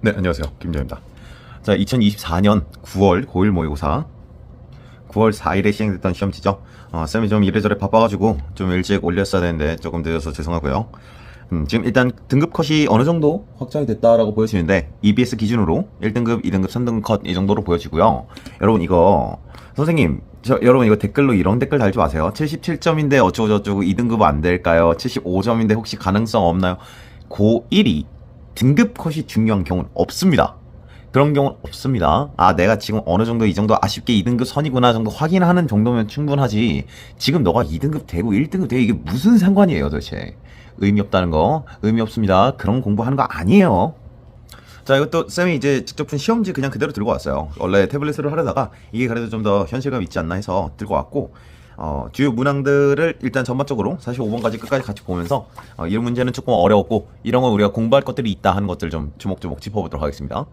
네, 안녕하세요. 김정입니다. 자, 2024년 9월 고일 모의고사 9월 4일에 시행됐던 시험지죠. 어, 쌤이 좀 이래저래 바빠가지고 좀 일찍 올렸어야 되는데 조금 늦어서 죄송하고요. 음, 지금 일단 등급 컷이 어느 정도 확정이 됐다라고 보여지는데 EBS 기준으로 1등급, 2등급, 3등급 컷 이 정도로 보여지고요. 여러분 이거 선생님, 저 여러분 이거 댓글로 이런 댓글 달지 마세요. 77점인데 어쩌고저쩌고 2등급 안 될까요? 75점인데 혹시 가능성 없나요? 고1이 등급 컷이 중요한 경우는 없습니다. 그런 경우는 없습니다. 아, 내가 지금 어느 정도 이 정도 아쉽게 2등급 선이구나 정도 확인하는 정도면 충분하지. 지금 너가 2등급 되고 1등급 되고 이게 무슨 상관이에요 도대체. 의미 없다는 거, 의미 없습니다. 그런 공부하는 거 아니에요. 자, 이것도 쌤이 이제 직접 푼 시험지 그냥 그대로 들고 왔어요. 원래 태블릿으로 하려다가 이게 그래도 좀 더 현실감 있지 않나 해서 들고 왔고, 어, 주요 문항들을 일단 전반적으로 45번까지 끝까지 같이 보면서 어, 이 문제는 조금 어려웠고 이런 거 우리가 공부할 것들이 있다 하는 것들 좀 주목주목 짚어보도록 하겠습니다.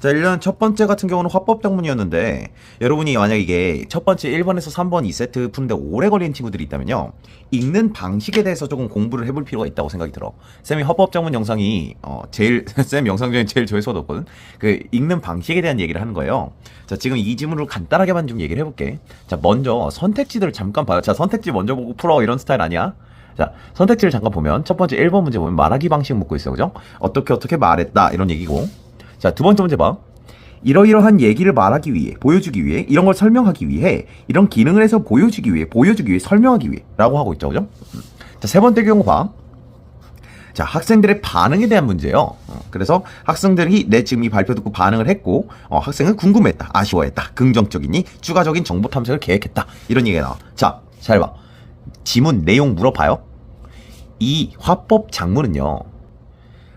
자, 일단 첫 번째 같은 경우는 화법 작문이었는데 여러분이 만약 이게 첫 번째 1번에서 3번 2세트 푸는데 오래 걸리는 친구들이 있다면요. 읽는 방식에 대해서 조금 공부를 해볼 필요가 있다고 생각이 들어. 쌤이 화법 작문 영상이 어, 제일 쌤 영상 중에 제일 조회수가 높거든. 그 읽는 방식에 대한 얘기를 하는 거예요. 자, 지금 이 지문을 간단하게만 좀 얘기를 해볼게. 자, 먼저 선택지들을 잠깐 봐요. 자, 선택지 먼저 보고 풀어 이런 스타일 아니야? 자, 선택지를 잠깐 보면 첫 번째 1번 문제 보면 말하기 방식 묻고 있어. 그죠? 어떻게 어떻게 말했다 이런 얘기고. 자, 두 번째 문제 봐. 이러이러한 얘기를 말하기 위해, 보여주기 위해, 이런 걸 설명하기 위해, 이런 기능을 해서 보여주기 위해, 보여주기 위해, 설명하기 위해, 라고 하고 있죠. 그죠? 음. 자, 세 번째 경우 봐. 자, 학생들의 반응에 대한 문제예요. 어, 그래서 학생들이 내 지금 이 발표 듣고 반응을 했고, 어, 학생은 궁금했다, 아쉬워했다, 긍정적이니 추가적인 정보 탐색을 계획했다. 이런 얘기가 나와. 자, 잘 봐. 지문 내용 물어봐요. 이 화법 작문은요.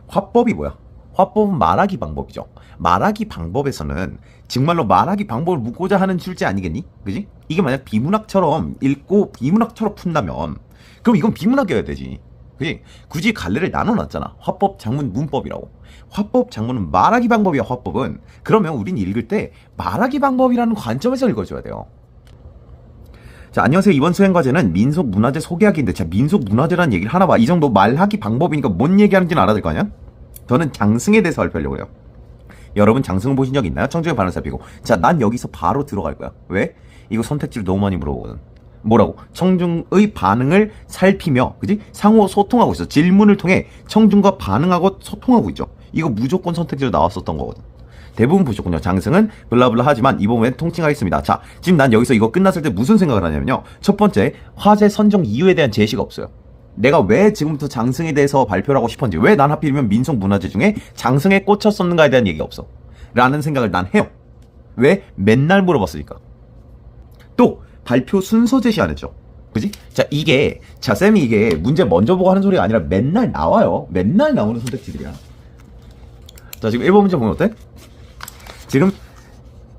화법이 뭐야? 화법은 말하기 방법이죠. 말하기 방법에서는 정말로 말하기 방법을 묻고자 하는 출제 아니겠니? 그지? 이게 만약 비문학처럼 읽고 비문학처럼 푼다면 그럼 이건 비문학이어야 되지. 그지? 굳이 갈래를 나눠놨잖아. 화법, 장문, 문법이라고. 화법, 장문은 말하기 방법이야, 화법은. 그러면 우린 읽을 때 말하기 방법이라는 관점에서 읽어줘야 돼요. 자, 안녕하세요. 이번 수행 과제는 민속 문화재 소개하기인데, 자, 민속 문화재라는 얘기를 하나 봐. 이 정도 말하기 방법이니까 뭔 얘기하는지는 알아야 될거 아니야? 저는 장승에 대해서 발표하려고 해요. 여러분 장승 보신 적 있나요? 청중의 반응 살피고. 자, 난 여기서 바로 들어갈 거야. 왜? 이거 선택지를 너무 많이 물어보거든. 뭐라고? 청중의 반응을 살피며, 그지? 상호 소통하고 있어. 질문을 통해 청중과 반응하고 소통하고 있죠. 이거 무조건 선택지로 나왔었던 거거든. 대부분 보셨군요. 장승은 블라블라 하지만 이 부분에 통칭하겠습니다. 자, 지금 난 여기서 이거 끝났을 때 무슨 생각을 하냐면요. 첫 번째, 화제 선정 이유에 대한 제시가 없어요. 내가 왜 지금부터 장승에 대해서 발표를 하고 싶은지, 왜 난 하필이면 민속 문화재 중에 장승에 꽂혔었는가에 대한 얘기가 없어. 라는 생각을 난 해요. 왜? 맨날 물어봤으니까. 또, 발표 순서 제시 안 했죠. 그지? 자, 이게, 자, 쌤이 이게 문제 먼저 보고 하는 소리가 아니라 맨날 나와요. 맨날 나오는 선택지들이야. 자, 지금 1번 문제 보면 어때? 지금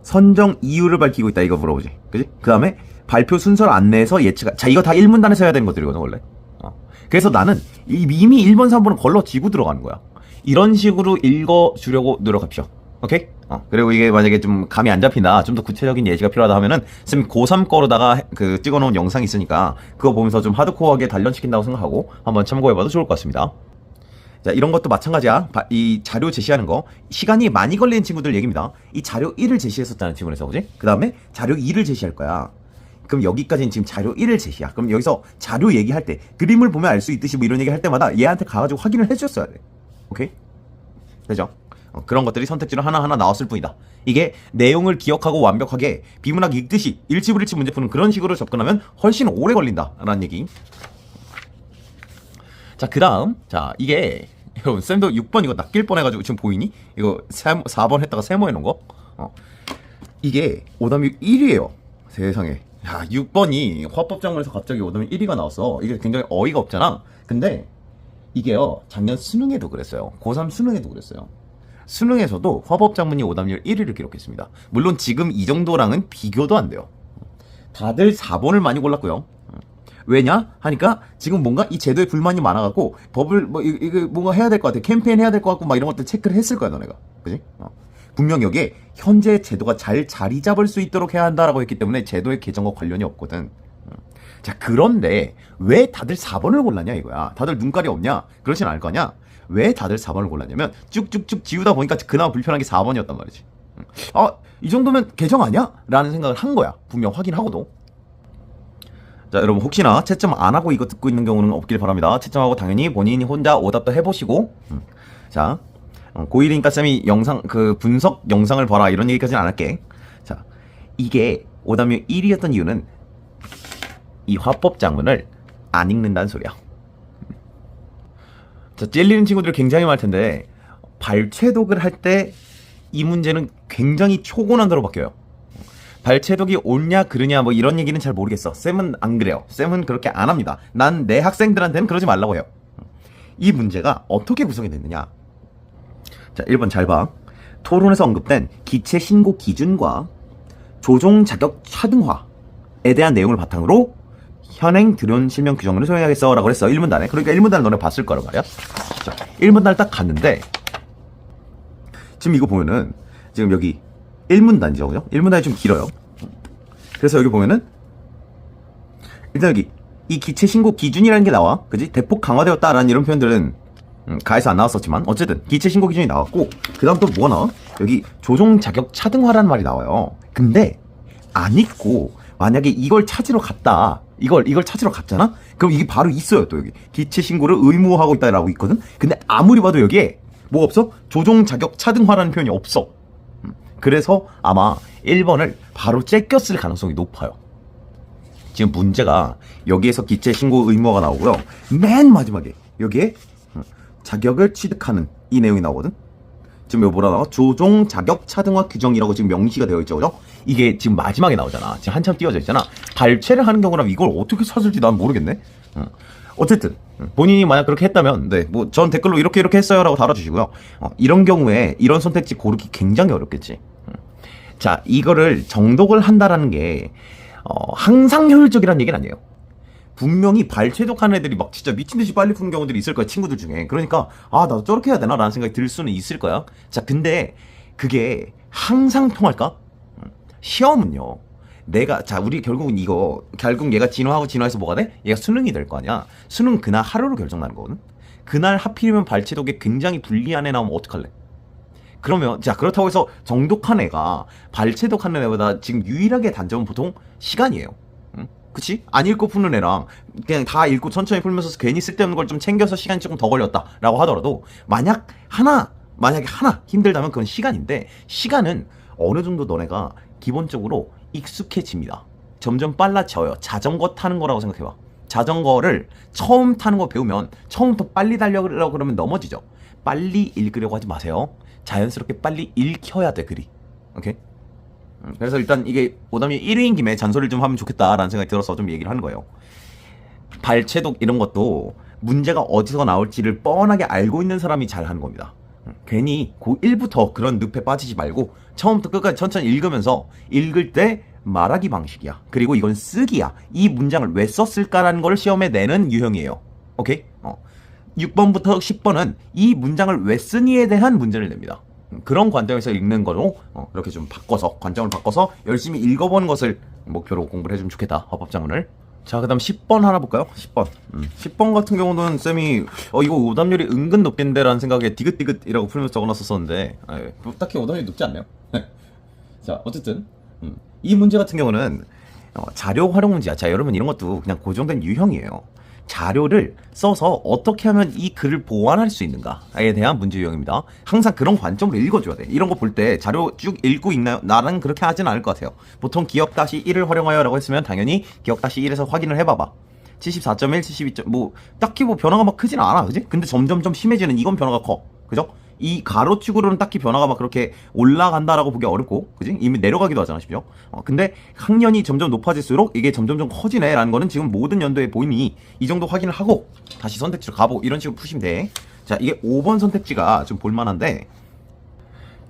선정 이유를 밝히고 있다. 이거 물어보지. 그지? 그 다음에 발표 순서를 안내해서 예측, 자, 이거 다 1문단에서 해야 되는 것들이거든, 원래. 어. 그래서 나는 이- 이미 1번, 3번은 걸러 지고 들어가는 거야. 이런 식으로 읽어주려고 노력합시오. 오케이? 어, 그리고 이게 만약에 좀 감이 안 잡힌다, 좀 더 구체적인 예시가 필요하다 하면은, 쌤 고3 거로다가 해- 그 찍어놓은 영상이 있으니까, 그거 보면서 좀 하드코어하게 단련시킨다고 생각하고, 한번 참고해봐도 좋을 것 같습니다. 자, 이런 것도 마찬가지야. 바- 이 자료 제시하는 거. 시간이 많이 걸리는 친구들 얘기입니다. 이 자료 1을 제시했었다는 친구에서, 그지? 그 다음에 자료 2를 제시할 거야. 그럼 여기까지는 지금 자료 1을 제시야. 그럼 여기서 자료 얘기할 때, 그림을 보면 알 수 있듯이 뭐 이런 얘기 할 때마다 얘한테 가가지고 확인을 해줬어야 돼. 오케이? 되죠? 어, 그런 것들이 선택지로 하나하나 나왔을 뿐이다. 이게 내용을 기억하고 완벽하게 비문학 읽듯이 일치불일치 문제 푸는 그런 식으로 접근하면 훨씬 오래 걸린다라는 얘기. 자, 그 다음. 자, 이게, 여러분, 쌤도 6번 이거 낚일 뻔해가지고 지금 보이니? 이거 4, 번 했다가 세모해 놓은 거? 어. 이게 오답률 1위에요. 세상에. 야, 6번이 화법장문에서 갑자기 오답률 1위가 나왔어. 이게 굉장히 어이가 없잖아. 근데 이게요, 작년 수능에도 그랬어요. 고3 수능에도 그랬어요. 수능에서도 화법장문이 오답률 1위를 기록했습니다. 물론 지금 이 정도랑은 비교도 안 돼요. 다들 4번을 많이 골랐고요. 왜냐 하니까 지금 뭔가 이 제도에 불만이 많아갖고 법을 뭐 이- 이거 뭔가 해야 될 것 같아 캠페인 해야 될 것 같고 막 이런 것들 체크를 했을 거야 너네가 그지? 어. 분명 여기에 현재 제도가 잘 자리 잡을 수 있도록 해야 한다라고 했기 때문에 제도의 개정과 관련이 없거든. 음. 자 그런데 왜 다들 4번을 골랐냐 이거야. 다들 눈깔이 없냐? 그렇진 않을 거냐? 왜 다들 4번을 골랐냐면 쭉쭉쭉 지우다 보니까 그나마 불편한 게 4번이었단 말이지. 아, 이 정도면 개정 아니야? 라는 생각을 한 거야. 분명 확인하고도. 자, 여러분 혹시나 채점 안 하고 이거 듣고 있는 경우는 없길 바랍니다. 채점하고 당연히 본인이 혼자 오답도 해보시고. 음. 자, 어, 고1이니까 쌤이 영상 그 분석 영상을 봐라 이런 얘기까지는 안 할게. 자, 이게 오답률 1위였던 이유는 이 화법 장문을 안 읽는다는 소리야. 자, 찔리는 친구들 굉장히 많을 텐데 발췌독을 할 때 이 문제는 굉장히 초고난도로 바뀌어요. 발췌독이 옳냐 그르냐 뭐 이런 얘기는 잘 모르겠어. 쌤은 안 그래요. 쌤은 그렇게 안 합니다. 난 내 학생들한테는 그러지 말라고 해요. 이 문제가 어떻게 구성이 됐느냐? 자, 1번 잘 봐. 토론에서 언급된 기체 신고 기준과 조종 자격 차등화에 대한 내용을 바탕으로 현행 드론 실명 규정을 소용하겠어 라고 했어 1문단에 그러니까 1문단을 너네 봤을 거란 말이야 자 1문단을 딱 갔는데 지금 이거 보면은 지금 여기 1문단이죠 그죠? 1문단이 좀 길어요 그래서 여기 보면은 일단 여기 이 기체 신고 기준이라는 게 나와 그지? 대폭 강화되었다라는 이런 표현들은 음, 가에서 안 나왔었지만 어쨌든 기체 신고 기준이 나왔고 그 다음 또 뭐가 나와? 여기 조종 자격 차등화라는 말이 나와요. 근데 안 있고 만약에 이걸 찾으러 갔다 이걸 이걸 찾으러 갔잖아? 그럼 이게 바로 있어요 또 여기. 기체 신고를 의무화하고 있다라고 있거든? 근데 아무리 봐도 여기에 뭐 없어? 조종 자격 차등화라는 표현이 없어. 음, 그래서 아마 1번을 바로 째꼈을 가능성이 높아요. 지금 문제가 여기에서 기체 신고 의무화가 나오고요. 맨 마지막에 여기에 음, 자격을 취득하는 이 내용이 나오거든 지금 여기 뭐라 나와? 조종 자격 차등화 규정이라고 지금 명시가 되어 있죠, 그죠? 이게 지금 마지막에 나오잖아. 지금 한참 띄워져 있잖아. 발췌를 하는 경우라면 이걸 어떻게 찾을지 난 모르겠네. 어. 어쨌든 음, 본인이 만약 그렇게 했다면, 네, 뭐 전 댓글로 이렇게 이렇게 했어요라고 달아주시고요. 어, 이런 경우에 이런 선택지 고르기 굉장히 어렵겠지. 음. 자, 이거를 정독을 한다라는 게 어, 항상 효율적이라는 얘기는 아니에요. 분명히 발췌독하는 애들이 막 진짜 미친 듯이 빨리 푸는 경우들이 있을 거야 친구들 중에. 그러니까 아 나도 저렇게 해야 되나라는 생각이 들 수는 있을 거야. 자 근데 그게 항상 통할까? 음, 시험은요. 내가 자 우리 결국은 이거 결국 얘가 진화하고 진화해서 뭐가 돼? 얘가 수능이 될 거 아니야. 수능 그날 하루로 결정나는 거거든. 그날 하필이면 발췌독에 굉장히 불리한 애 나오면 어떡할래? 그러면 자 그렇다고 해서 정독한 애가 발췌독하는 애보다 지금 유일하게 단점은 보통 시간이에요. 응? 그치? 안 읽고 푸는 애랑 그냥 다 읽고 천천히 풀면서 괜히 쓸데없는 걸 좀 챙겨서 시간이 조금 더 걸렸다라고 하더라도 만약 하나 만약에 하나 힘들다면 그건 시간인데 시간은 어느 정도 너네가 기본적으로 익숙해집니다. 점점 빨라져요. 자전거 타는 거라고 생각해봐. 자전거를 처음 타는 거 배우면 처음부터 빨리 달려고 그러면 넘어지죠. 빨리 읽으려고 하지 마세요. 자연스럽게 빨리 읽혀야 돼 글이. 오케이? 음, 그래서 일단 이게 오담이 1위인 김에 잔소리를 좀 하면 좋겠다라는 생각이 들어서 좀 얘기를 하는 거예요. 발췌독 이런 것도 문제가 어디서 나올지를 뻔하게 알고 있는 사람이 잘 하는 겁니다. 음, 괜히 고1부터 그런 늪에 빠지지 말고 처음부터 끝까지 천천히 읽으면서 읽을 때 말하기 방식이야. 그리고 이건 쓰기야. 이 문장을 왜 썼을까라는 걸 시험에 내는 유형이에요. 오케이? 어. 6번부터 10번은 이 문장을 왜 쓰니에 대한 문제를 냅니다. 음, 그런 관점에서 읽는 거로 어, 이렇게 좀 바꿔서 관점을 바꿔서 열심히 읽어보는 것을 목표로 공부를 해주면 좋겠다 법장문을. 자 그 다음 10번 하나 볼까요? 10번. 음, 10번 같은 경우는 쌤이 어 이거 오답률이 은근 높겠는데 라는 생각에 디귿디귿이라고 풀면서 적어놨었었는데 아, 예. 뭐 딱히 오답률이 높지 않네요. 자 어쨌든 음, 이 문제 같은 경우는 어, 자료 활용 문제야. 자 여러분 이런 것도 그냥 고정된 유형이에요 자료를 써서 어떻게 하면 이 글을 보완할 수 있는가에 대한 문제 유형입니다. 항상 그런 관점으로 읽어줘야 돼. 이런 거 볼 때 자료 쭉 읽고 있나요? 나는 그렇게 하진 않을 것 같아요. 보통 기억 다시 1을 활용하여 라고 했으면 당연히 기억 다시 1에서 확인을 해봐봐. 74.1, 72. 뭐 딱히 뭐 변화가 막 크진 않아, 그지? 근데 점점점 심해지는 이건 변화가 커, 그죠? 이 가로축으로는 딱히 변화가 막 그렇게 올라간다라고 보기 어렵고, 그지? 이미 내려가기도 하잖아, 심지어. 어, 근데 학년이 점점 높아질수록 이게 점점점 커지네라는 거는 지금 모든 연도에 보이니 이 정도 확인을 하고 다시 선택지로 가보고 이런 식으로 푸시면 돼. 자, 이게 5번 선택지가 좀 볼만한데,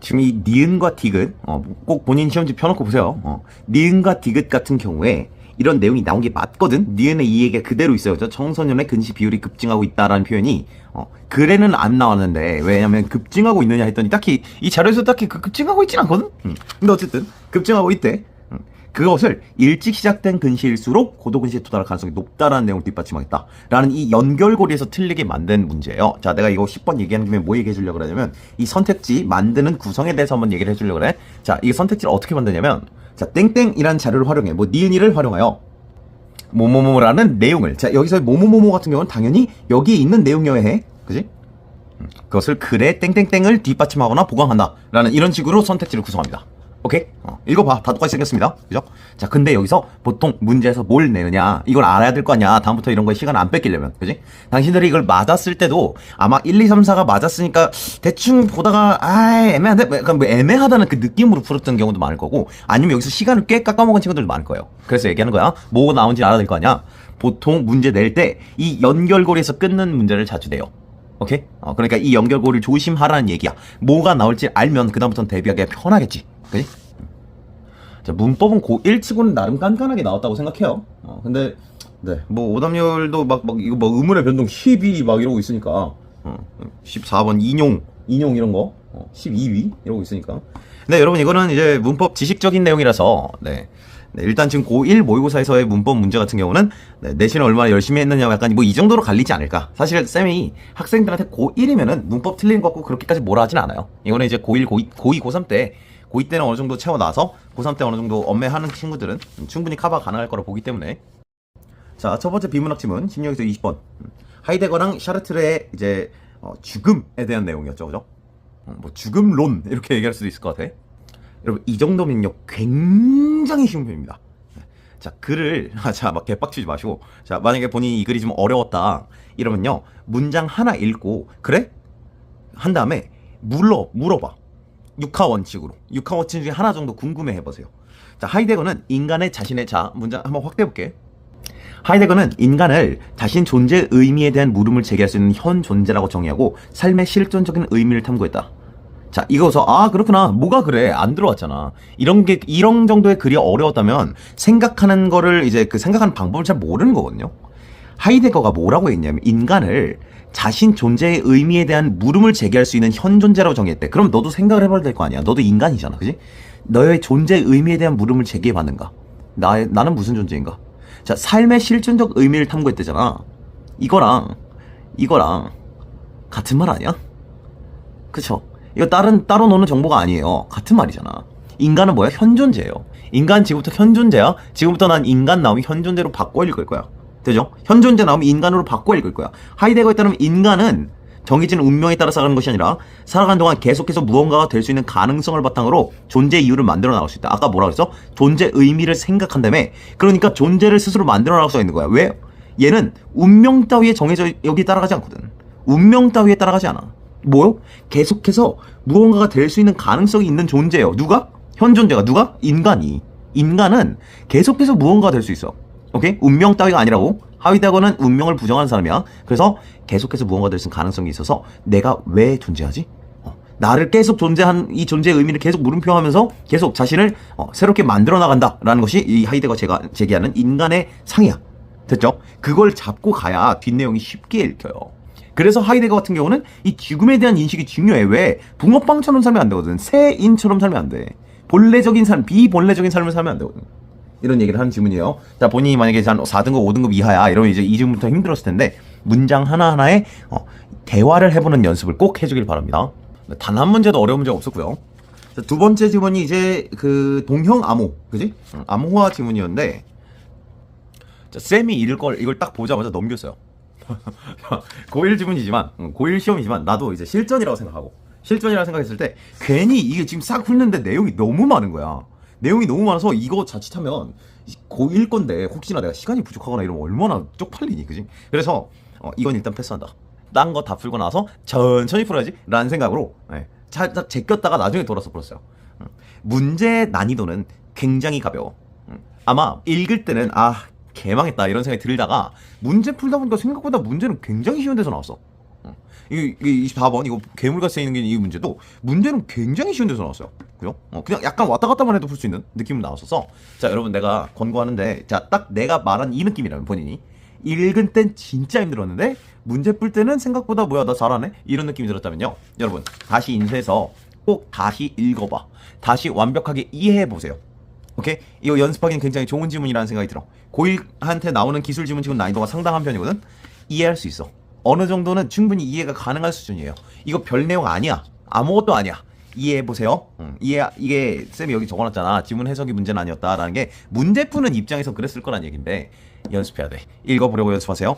지금 이 니은과 디귿, 어, 꼭 본인 시험지 펴놓고 보세요. 어, 니은과 디귿 같은 경우에 이런 내용이 나온 게 맞거든. 니은의 이에게 그대로 있어요. 저 청소년의 근시 비율이 급증하고 있다라는 표현이 어, 글에는 안 나왔는데 왜냐면 급증하고 있느냐 했더니 딱히 이 자료에서 딱히 그 급증하고 있진 않거든. 음. 근데 어쨌든 급증하고 있대. 음. 그것을 일찍 시작된 근시일수록 고도 근시에 도달할 가능성이 높다라는 내용을 뒷받침하겠다. 라는 이 연결고리에서 틀리게 만든 문제예요. 자, 내가 이거 10번 얘기하는 김에 뭐 얘기해 주려고 그러냐면 이 선택지 만드는 구성에 대해서 한번 얘기를 해 주려고 그래. 자, 이 선택지를 어떻게 만드냐면 자, 땡땡이라는 자료를 활용해. 뭐 니은이를 활용하여 뭐뭐뭐라는 내용을 자, 여기서 뭐뭐뭐뭐 같은 경우는 당연히 여기에 있는 내용이어야 해. 그지? 음, 그것을 글에 땡땡땡을 뒷받침하거나 보강한다. 라는 이런 식으로 선택지를 구성합니다. 오케이? 어, 읽어봐. 다 똑같이 생겼습니다. 그죠? 자, 근데 여기서 보통 문제에서 뭘 내느냐, 이걸 알아야 될 거 아니야. 다음부터 이런 거에 시간 안 뺏기려면. 그지? 당신들이 이걸 맞았을 때도 아마 1, 2, 3, 4가 맞았으니까 대충 보다가, 아 애매한데? 약간 뭐 애매하다는 그 느낌으로 풀었던 경우도 많을 거고, 아니면 여기서 시간을 꽤 깎아먹은 친구들도 많을 거예요. 그래서 얘기하는 거야. 뭐 나온지 알아야 될 거 아니야. 보통 문제 낼 때 이 연결고리에서 끊는 문제를 자주 내요. 오케이? 어, 그러니까 이 연결고리를 조심하라는 얘기야. 뭐가 나올지 알면 그다음부터는 대비하기가 편하겠지. 그지? 자, 문법은 고1 치고는 나름 깐깐하게 나왔다고 생각해요. 어, 근데, 네, 뭐, 오답률도 막, 막, 이거 뭐, 의문의 변동 12 막 이러고 있으니까, 어, 14번 인용, 인용 이런 거, 어, 12위 이러고 있으니까. 근데 여러분, 이거는 이제 문법 지식적인 내용이라서, 네. 네, 일단 지금 고1 모의고사에서의 문법 문제 같은 경우는 네, 내신을 얼마나 열심히 했느냐 약간 뭐 이 정도로 갈리지 않을까. 사실 쌤이 학생들한테 고1이면은 문법 틀리는 거 같고 그렇게까지 뭐라 하진 않아요. 이거는 이제 고1, 고2, 고2, 고3 때 고2 때는 어느 정도 채워놔서 고3 때 어느 정도 엄매하는 친구들은 충분히 커버 가능할 거라 보기 때문에 자, 첫 번째 비문학 지문 16에서 20번. 하이데거랑 샤르트르의 이제 어, 죽음에 대한 내용이었죠. 그죠? 어, 뭐 죽음론 이렇게 얘기할 수도 있을 것 같아. 여러분 이 정도면요 굉장히 쉬운 편입니다. 자 글을 자막 개빡치지 마시고 자 만약에 본인이 이 글이 좀 어려웠다 이러면요 문장 하나 읽고 그래 한 다음에 물어 물어봐 육하 원칙으로 육하 원칙 중에 하나 정도 궁금해 해보세요. 자 하이데거는 인간의 자신의 자 문장 한번 확대해 볼게. 하이데거는 인간을 자신 존재의 의미에 대한 물음을 제기할 수 있는 현 존재라고 정의하고 삶의 실존적인 의미를 탐구했다. 자, 이거서 아 그렇구나 뭐가 그래 안 들어왔잖아 이런 게 이런 정도의 글이 어려웠다면 생각하는 거를 이제 그 생각하는 방법을 잘 모르는 거거든요. 하이데거가 뭐라고 했냐면 인간을 자신 존재의 의미에 대한 물음을 제기할 수 있는 현 존재라고 정의했대. 그럼 너도 생각을 해봐야 될 거 아니야. 너도 인간이잖아, 그지? 너의 존재의 의미에 대한 물음을 제기해 봤는가? 나의 나는 무슨 존재인가? 자, 삶의 실존적 의미를 탐구했대잖아. 이거랑 이거랑 같은 말 아니야? 그쵸? 이거 다른 따로 노는 정보가 아니에요. 같은 말이잖아. 인간은 뭐야? 현존재예요. 인간 지금부터 현존재야. 지금부터 난 인간 나오면 현존재로 바꿔 읽을 거야. 되죠? 현존재 나오면 인간으로 바꿔 읽을 거야. 하이데거에 따르면 인간은 정해진 운명에 따라 살아가는 것이 아니라 살아가는 동안 계속해서 무언가가 될 수 있는 가능성을 바탕으로 존재 이유를 만들어 나갈 수 있다. 아까 뭐라 그랬어? 존재 의미를 생각한다며. 그러니까 존재를 스스로 만들어 나갈 수 있는 거야. 왜? 얘는 운명 따위에 정해져 여기 따라가지 않거든. 운명 따위에 따라가지 않아. 뭐요? 계속해서 무언가가 될 수 있는 가능성이 있는 존재예요. 누가? 현 존재가 누가? 인간이. 인간은 계속해서 무언가가 될 수 있어. 오케이? 운명 따위가 아니라고. 하위다거는 운명을 부정하는 사람이야. 그래서 계속해서 무언가 될수 있는 가능성이 있어서 내가 왜 존재하지? 어, 나를 계속 존재한 이 존재의 의미를 계속 물음표하면서 계속 자신을 어, 새롭게 만들어 나간다라는 것이 이 하이데거 제가 제기하는 인간의 상이야. 됐죠? 그걸 잡고 가야 뒷내용이 쉽게 읽혀요. 그래서 하이데거 같은 경우는 이 죽음에 대한 인식이 중요해. 왜? 붕어빵처럼 살면 안 되거든. 새인처럼 살면 안 돼. 본래적인 삶, 비본래적인 삶을 살면 안 되거든. 이런 얘기를 하는 질문이에요. 자, 본인이 만약에 한 4등급, 5등급 이하야. 이러면 이제 이 질문부터 힘들었을 텐데, 문장 하나하나에 어, 대화를 해보는 연습을 꼭 해주길 바랍니다. 단 한 문제도 어려운 문제가 없었고요. 자, 두 번째 질문이 이제 그 동형 암호, 그지? 응, 암호화 질문이었는데, 자, 쌤이 이걸 걸, 이걸 딱 보자마자 넘겼어요. 고1 지문이지만, 응, 고1 시험이지만, 나도 이제 실전이라고 생각하고, 실전이라고 생각했을 때, 괜히 이게 지금 싹 훑는데 내용이 너무 많은 거야. 내용이 너무 많아서 이거 자칫하면 고1 건데 혹시나 내가 시간이 부족하거나 이러면 얼마나 쪽팔리니, 그지? 그래서 어, 이건 일단 패스한다. 딴 거 다 풀고 나서 천천히 풀어야지 라는 생각으로 예, 살짝 제꼈다가 나중에 돌아서 풀었어요. 음, 문제 난이도는 굉장히 가벼워. 음, 아마 읽을 때는 아 개망했다 이런 생각이 들다가 문제 풀다 보니까 생각보다 문제는 굉장히 쉬운 데서 나왔어. 어. 이, 이 24번 이거 괴물같이 생긴 이 문제도 문제는 굉장히 쉬운 데서 나왔어요. 그죠? 어, 그냥 약간 왔다 갔다만 해도 풀 수 있는 느낌은 나왔어서 자 여러분 내가 권고하는데 자 딱 내가 말한 이 느낌이라면 본인이 읽은 땐 진짜 힘들었는데 문제 풀 때는 생각보다 뭐야 나 잘하네 이런 느낌이 들었다면요 여러분 다시 인쇄해서 꼭 다시 읽어봐 다시 완벽하게 이해해 보세요 오케이? 이거 연습하기는 굉장히 좋은 지문이라는 생각이 들어. 고1한테 나오는 기술 지문 지금 난이도가 상당한 편이거든? 이해할 수 있어. 어느 정도는 충분히 이해가 가능한 수준이에요. 이거 별 내용 아니야. 아무것도 아니야. 이해해보세요. 응, 이해, 이게, 쌤이 여기 적어놨잖아. 지문 해석이 문제는 아니었다라는 게 문제 푸는 입장에서 그랬을 거란 얘기인데, 연습해야 돼. 읽어보려고 연습하세요.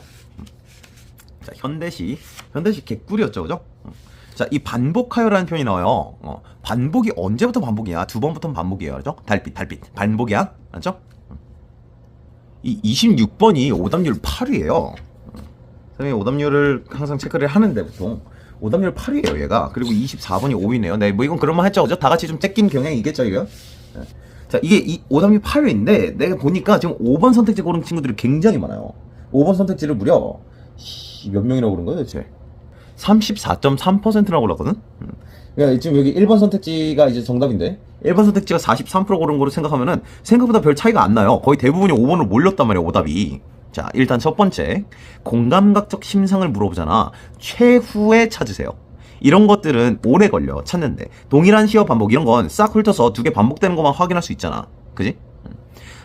자, 현대시. 현대시 개꿀이었죠, 그죠? 음. 자, 이 반복하여라는 표현이 나와요. 어, 반복이 언제부터 반복이야? 두 번부터는 반복이에요, 그죠? 달빛, 달빛. 반복이야. 맞죠? 음. 이 26번이 오답률 8위에요. 선생님이 오답률을 항상 체크를 하는데, 보통. 오답률 8위에요, 얘가. 그리고 24번이 5위네요. 네, 뭐 이건 그런만 했죠, 그죠? 다 같이 좀 째낀 경향이 있겠죠, 이거? 네. 자, 이게 이 오답률 8위인데, 내가 보니까 지금 5번 선택지 고른 친구들이 굉장히 많아요. 5번 선택지를 무려 씨, 몇 명이라고 그런 거예요, 대체? 34.3%라고 올랐거든? 음. 그러니까 지금 여기 1번 선택지가 이제 정답인데 1번 선택지가 43% 고른 거로 생각하면은 생각보다 별 차이가 안 나요. 거의 대부분이 5번으로 몰렸단 말이에요, 오답이. 자, 일단 첫 번째. 공감각적 심상을 물어보잖아. 최후에 찾으세요. 이런 것들은 오래 걸려, 찾는데. 동일한 시어 반복, 이런 건 싹 훑어서 두 개 반복되는 것만 확인할 수 있잖아. 그지?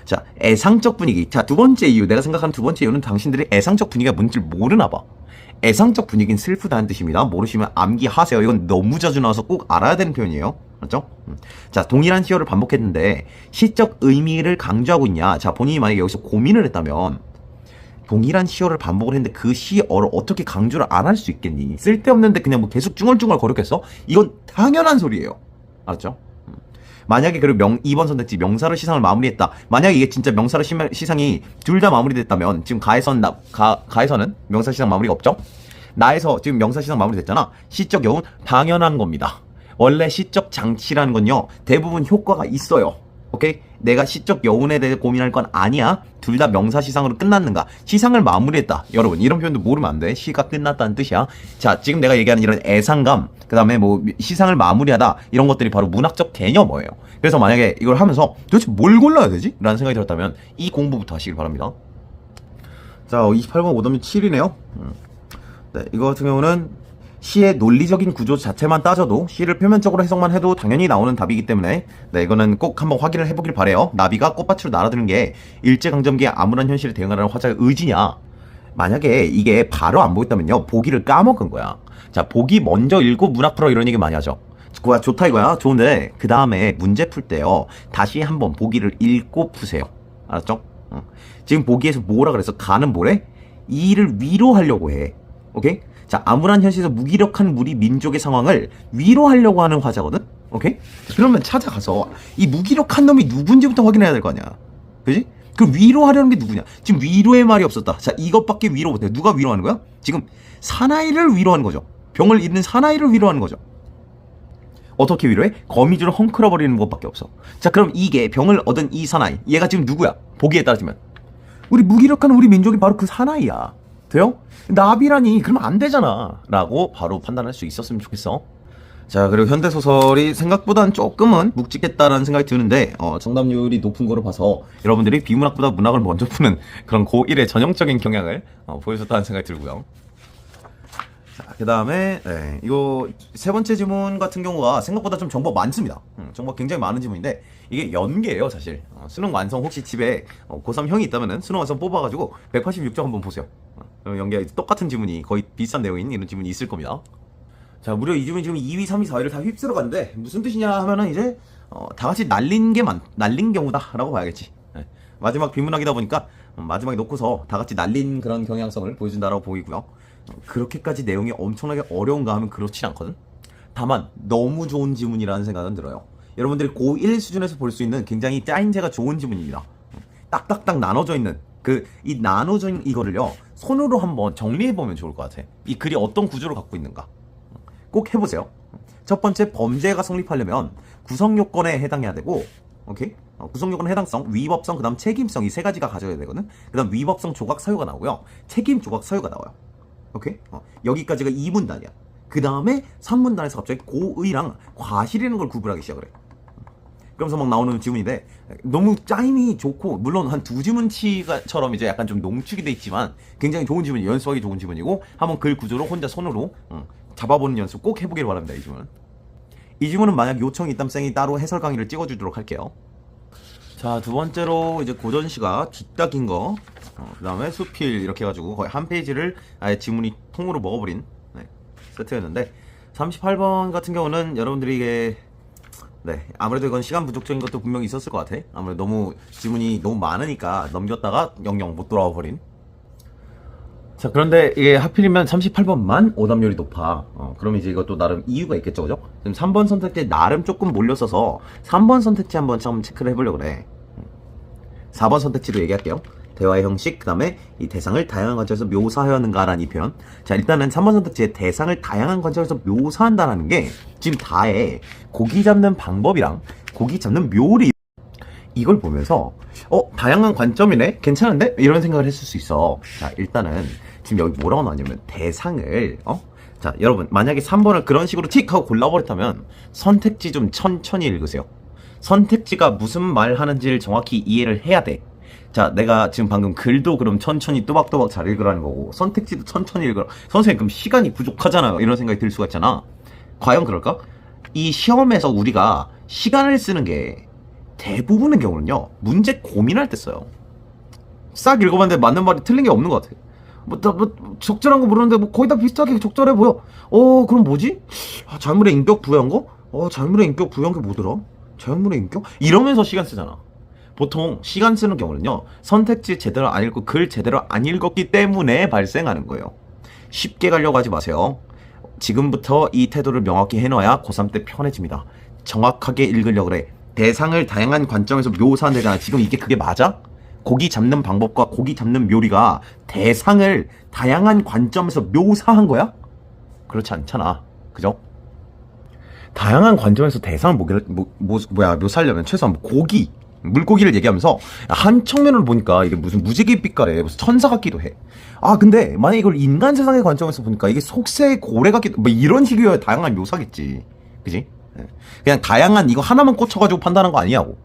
자, 애상적 분위기. 자, 두 번째 이유. 내가 생각하는 두 번째 이유는 당신들이 애상적 분위기가 뭔지를 모르나 봐. 애상적 분위기는 슬프다는 뜻입니다. 모르시면 암기하세요. 이건 너무 자주 나와서 꼭 알아야 되는 표현이에요. 맞죠? 음. 자, 동일한 시어를 반복했는데 시적 의미를 강조하고 있냐? 자, 본인이 만약에 여기서 고민을 했다면 동일한 시어를 반복을 했는데 그 시어를 어떻게 강조를 안 할 수 있겠니? 쓸데없는데 그냥 뭐 계속 쭝얼쭝얼 거렸겠어? 이건 당연한 소리예요. 알았죠? 음. 만약에 그리고 명 2번 선택지 명사로 시상을 마무리했다. 만약에 이게 진짜 명사로 시, 시상이 둘 다 마무리됐다면 지금 가에선 나, 가, 가에서는 명사 시상 마무리가 없죠. 나에서 지금 명사 시상 마무리됐잖아. 시적 여운 당연한 겁니다. 원래 시적 장치라는 건요 대부분 효과가 있어요. 오케이? 내가 시적 여운에 대해 고민할 건 아니야. 둘 다 명사 시상으로 끝났는가? 시상을 마무리했다. 여러분, 이런 표현도 모르면 안 돼. 시가 끝났다는 뜻이야. 자, 지금 내가 얘기하는 이런 애상감, 그 다음에 뭐 시상을 마무리하다, 이런 것들이 바로 문학적 개념어예요. 그래서 만약에 이걸 하면서 도대체 뭘 골라야 되지? 라는 생각이 들었다면 이 공부부터 하시길 바랍니다. 자, 28번 오답률 7이네요. 네, 이거 같은 경우는 시의 논리적인 구조 자체만 따져도 시를 표면적으로 해석만 해도 당연히 나오는 답이기 때문에 네, 이거는 꼭 한번 확인을 해보길 바래요. 나비가 꽃밭으로 날아드는 게 일제강점기의 암울한 현실에 대응하는 화자의 의지냐? 만약에 이게 바로 안 보였다면요, 보기를 까먹은 거야. 자, 보기 먼저 읽고 문학 풀어 이런 얘기 많이 하죠. 그거 좋다 이거야. 좋은데 그 다음에 문제 풀 때요, 다시 한번 보기를 읽고 푸세요. 알았죠? 어. 지금 보기에서 뭐라 그래서 가는 뭐래? 이를 위로하려고 해. 오케이? 자, 암울한 현실에서 무기력한 무리 민족의 상황을 위로하려고 하는 화자거든? 오케이? 그러면 찾아가서 이 무기력한 놈이 누군지부터 확인해야 될 거 아니야. 그지? 그 위로하려는 게 누구냐? 지금 위로의 말이 없었다. 자, 이것밖에 위로 못해. 누가 위로하는 거야? 지금 사나이를 위로하는 거죠. 병을 잃는 사나이를 위로하는 거죠. 어떻게 위로해? 거미줄을 헝클어 버리는 것밖에 없어. 자, 그럼 이게 병을 얻은 이 사나이. 얘가 지금 누구야? 보기에 따지면. 우리 무기력한 우리 민족이 바로 그 사나이야. 돼요? 나비라니 그러면 안 되잖아. 라고 바로 판단할 수 있었으면 좋겠어. 자, 그리고 현대소설이 생각보단 조금은 묵직했다라는 생각이 드는데, 어, 정답률이 높은 거로 봐서 여러분들이 비문학보다 문학을 먼저 푸는 그런 고1의 전형적인 경향을 어, 보여줬다는 생각이 들고요. 자, 그 다음에, 네, 이거 세 번째 지문 같은 경우가 생각보다 좀 정보가 많습니다. 음, 정보가 굉장히 많은 지문인데, 이게 연계예요, 사실. 어, 수능 완성 혹시 집에 어, 고3 형이 있다면은 수능 완성 뽑아가지고 186점 한번 보세요. 어, 연계 똑같은 지문이 거의 비슷한 내용인 이런 지문이 있을 겁니다. 자, 무려 이 지문이 지금 2위, 3위, 4위를 다 휩쓸어 갔는데, 무슨 뜻이냐 하면은 이제, 어, 다 같이 날린 게 많, 날린 경우다라고 봐야겠지. 네. 마지막 비문학이다 보니까, 어, 마지막에 놓고서 다 같이 날린 그런 경향성을 보여준다라고 보이고요. 어, 그렇게까지 내용이 엄청나게 어려운가 하면 그렇진 않거든. 다만, 너무 좋은 지문이라는 생각은 들어요. 여러분들이 고1 수준에서 볼 수 있는 굉장히 짜임새가 좋은 지문입니다. 딱딱딱 나눠져 있는, 그, 이 있는 이거를요, 손으로 한번 정리해보면 좋을 것 같아. 이 글이 어떤 구조를 갖고 있는가. 꼭 해보세요. 첫 번째 범죄가 성립하려면 구성 요건에 해당해야 되고, 오케이? 어, 구성 요건 해당성, 위법성, 그 다음 책임성 이 세 가지가 가져야 되거든. 그 다음 위법성 조각 사유가 나오고요. 책임 조각 사유가 나와요. 오케이? 어, 여기까지가 2문단이야. 그 다음에 3문단에서 갑자기 고의랑 과실이라는 걸 구분하기 시작을 해. 그러면서 막 나오는 지문인데 너무 짜임이 좋고 물론 한 두 지문치처럼 이제 약간 좀 농축이 돼 있지만 굉장히 좋은 지문이 연습하기 좋은 지문이고 한번 글 구조로 혼자 손으로 음, 잡아보는 연습 꼭 해보길 바랍니다 이 지문은. 이 지문은 만약 요청이 있다면 쌩이 따로 해설 강의를 찍어주도록 할게요. 자, 두 번째로 이제 고전 시가 뒷다 긴 거, 어, 그 다음에 수필 이렇게 해가지고 거의 한 페이지를 아예 지문이 통으로 먹어버린 네, 세트였는데 38번 같은 경우는 여러분들이 이게 네 아무래도 이건 시간 부족적인 것도 분명히 있었을 것 같아. 아무래도 너무 지문이 너무 많으니까 넘겼다가 영영 못 돌아와 버린. 자 그런데 이게 하필이면 38번만 오답률이 높아. 어, 그럼 이제 이것도 나름 이유가 있겠죠, 그죠? 지금 3번 선택지에 나름 조금 몰렸어서 3번 선택지 한번 좀 체크를 해보려고 그래. 4번 선택지도 얘기할게요. 대화의 형식, 그 다음에 이 대상을 다양한 관점에서 묘사하였는가라는 이 표현. 자, 일단은 3번 선택지에 대상을 다양한 관점에서 묘사한다라는 게 지금 다에 고기 잡는 방법이랑 고기 잡는 묘리. 이걸 보면서 어 다양한 관점이네? 괜찮은데? 이런 생각을 했을 수 있어. 자 일단은 지금 여기 뭐라고 나왔냐면 대상을 어 자 여러분 만약에 3번을 그런 식으로 틱 하고 골라버렸다면 선택지 좀 천천히 읽으세요. 선택지가 무슨 말 하는지를 정확히 이해를 해야 돼 자 내가 지금 방금 글도 그럼 천천히 또박또박 잘 읽으라는 거고 선택지도 천천히 읽으라 선생님 그럼 시간이 부족하잖아요 이런 생각이 들 수가 있잖아 과연 그럴까? 이 시험에서 우리가 시간을 쓰는 게 대부분의 경우는요 문제 고민할 때 써요 싹 읽어봤는데 맞는 말이 틀린 게 없는 것 같아 뭐, 나, 뭐 적절한 거 모르는데 뭐 거의 다 비슷하게 적절해 보여 어 그럼 뭐지? 아, 자연물의 인격 부여한 거? 어 자연물의 인격 부여한 게 뭐더라? 자연물의 인격? 이러면서 시간 쓰잖아 보통 시간 쓰는 경우는요 선택지 제대로 안 읽고 글 제대로 안 읽었기 때문에 발생하는 거예요 쉽게 가려고 하지 마세요 지금부터 이 태도를 명확히 해놔야 고3 때 편해집니다. 정확하게 읽으려고 그래. 대상을 다양한 관점에서 묘사한다잖아. 지금 이게 그게 맞아? 고기 잡는 방법과 고기 잡는 묘리가 대상을 다양한 관점에서 묘사한 거야? 그렇지 않잖아. 그죠? 다양한 관점에서 대상을 뭐, 뭐, 뭐, 뭐야 묘사하려면 최소한 뭐 고기 물고기를 얘기하면서 한 측면을 보니까 이게 무슨 무지개 빛깔에 무슨 천사 같기도 해. 아 근데 만약 이걸 인간 세상의 관점에서 보니까 이게 속세 고래 같기도 뭐 이런 식의 다양한 묘사겠지. 그지? 예. 그냥 다양한 이거 하나만 꽂혀가지고 판단한 거 아니냐고.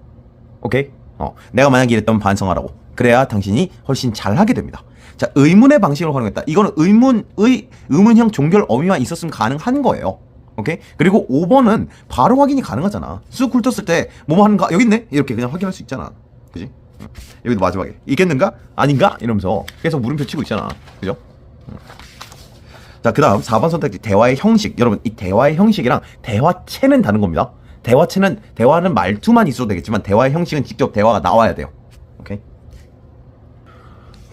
오케이? 어 내가 만약 이랬다면 반성하라고. 그래야 당신이 훨씬 잘하게 됩니다. 자 의문의 방식으로 활용했다. 이거는 의문의 의문형 종결 어미만 있었으면 가능한 거예요. 오케이? 그리고 5번은 바로 확인이 가능하잖아. 쑥 훑었을 때, 뭐뭐 하는가? 여기 있네? 이렇게 그냥 확인할 수 있잖아. 그지? 응. 여기도 마지막에. 있겠는가? 아닌가? 이러면서 계속 물음표 치고 있잖아. 그죠? 응. 자, 그 다음 4번 선택지 대화의 형식. 여러분, 이 대화의 형식이랑 대화체는 다른 겁니다. 대화체는, 대화는 말투만 있어도 되겠지만, 대화의 형식은 직접 대화가 나와야 돼요.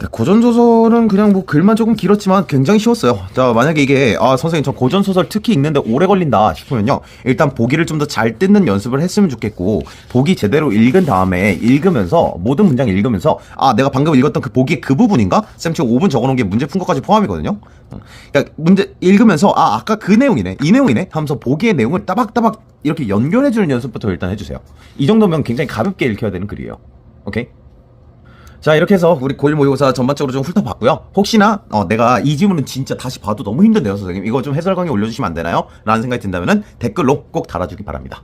오케이? 고전 소설은 그냥 뭐 글만 조금 길었지만 굉장히 쉬웠어요. 자 만약에 이게 아 선생님 저 고전 소설 특히 읽는데 오래 걸린다 싶으면요 일단 보기를 좀 더잘 뜯는 연습을 했으면 좋겠고 보기 제대로 읽은 다음에 읽으면서 모든 문장 읽으면서 아 내가 방금 읽었던 그 보기의 그 부분인가 쌤 지금 5분 적어놓은 게 문제 푼 것까지 포함이거든요. 그러니까 문제 읽으면서 아 아까 그 내용이네 이 내용이네 하면서 보기의 내용을 따박따박 이렇게 연결해주는 연습부터 일단 해주세요. 이 정도면 굉장히 가볍게 읽혀야 되는 글이에요. 오케이? 자 이렇게 해서 우리 고일 모의고사 전반적으로 좀 훑어봤고요. 혹시나 어, 내가 이 질문은 진짜 다시 봐도 너무 힘든데요 선생님. 이거 좀 해설 강의 올려주시면 안 되나요? 라는 생각이 든다면 댓글로 꼭 달아주기 바랍니다